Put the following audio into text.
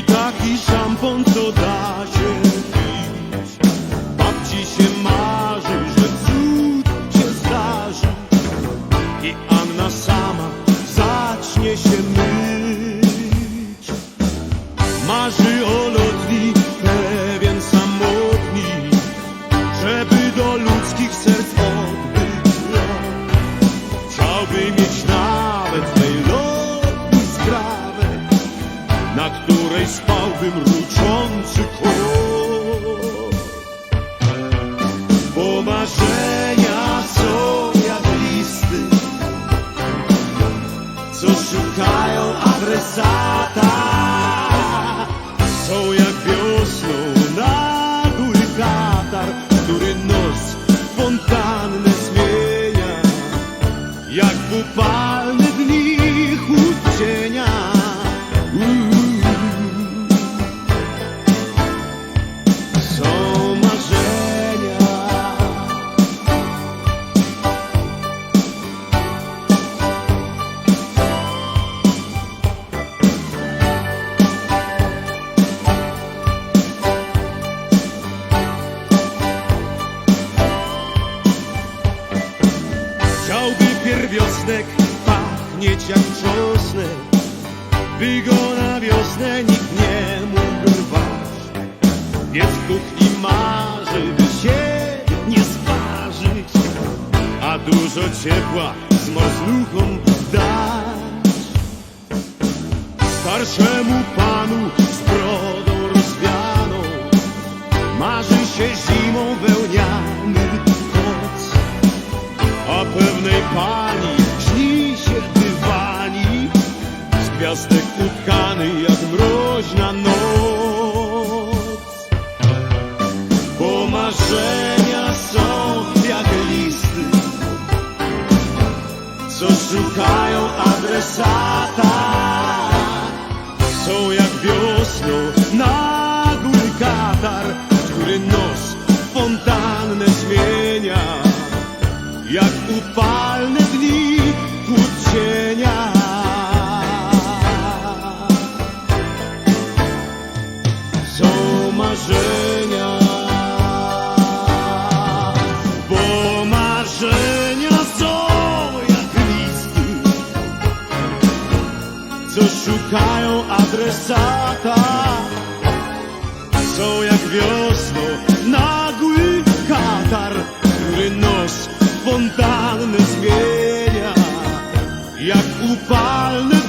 i taki szampon, co da się pić. Babci się marzy, że cud się zdarzy i Anna sama zacznie się myć. Marzy o lotni, pewien samotni, żeby do ludzkich serc odbył rok. Chciałby mieć spałbym mruczący. Bo marzenia są jak listy, co szukają adresata. Są pierwiosnek pachnieć jak czosnek, by go na wiosnę nikt nie mógł rwać. Więc kuchni marzy, by się nie sparzyć, a dużo ciepła z morsluchą dać. Starszemu panu z gwiazdek utkany jak mroźna noc. Bo marzenia są jak listy, co szukają adresata. Są jak wiosną nagły katar, który nos fontannę zmienia. Jak upalne szukają adresata. Są jak wiosną nagły katar Który nos fontanny zmienia Jak upalny